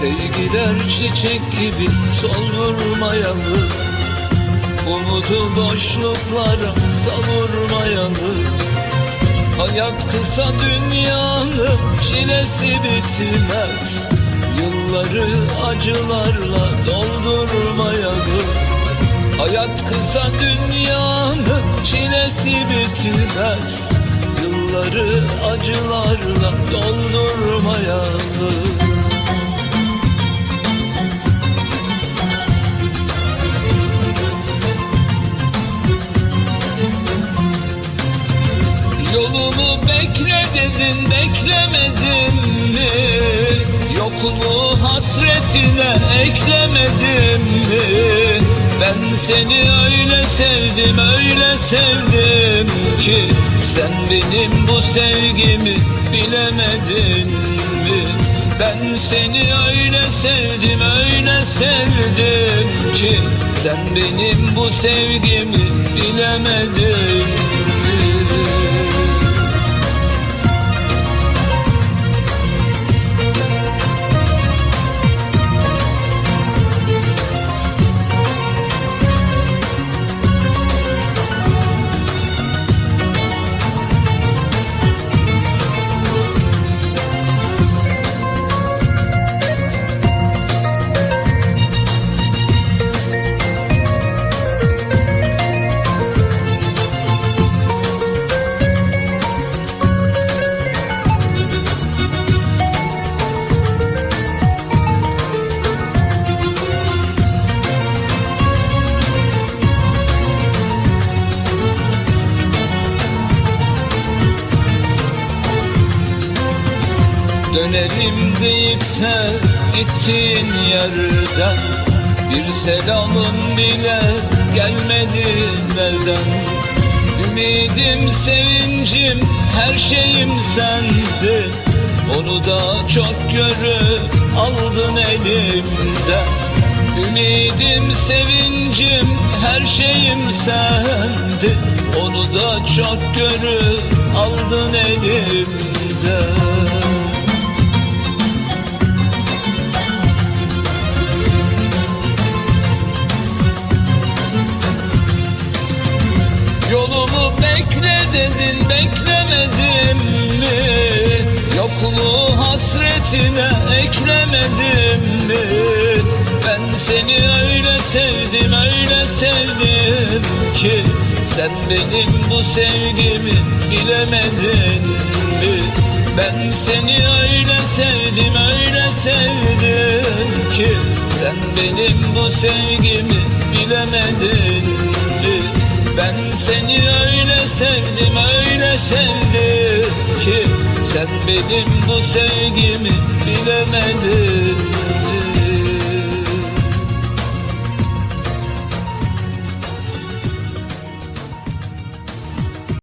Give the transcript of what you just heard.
Güller çiçek gibi soldurmayalım Umudu boşluklara savurmayalım Hayat kısa dünyanın çilesi bitmez. Yılları acılarla doldurmayalım Hayat kısa dünyanın çilesi bitmez. Yılları acılarla doldurmayalım Yolumu bekle dedin beklemedim mi? Yokluğu hasretine eklemedim mi? Ben seni öyle sevdim öyle sevdim ki Sen benim bu sevgimi bilemedin mi? Ben seni öyle sevdim öyle sevdim ki Sen benim bu sevgimi bilemedin mi? Dönerim deyip de gittiğin yerden Bir selamın bile gelmedi elden Ümidim, sevincim, her şeyim sendi Onu da çok görüp aldın elimden. Ümidim, sevincim, her şeyim sendi Onu da çok görüp aldın elimden bekle dedin beklemedim mi? Yokluğu hasretine eklemedim mi? Ben seni öyle sevdim öyle sevdim ki Sen benim bu sevgimi bilemedin mi? Ben seni öyle sevdim öyle sevdim ki Sen benim bu sevgimi bilemedin mi? Ben seni öyle sevdim öyle sevdim ki Sen benim bu sevgimi bilemedin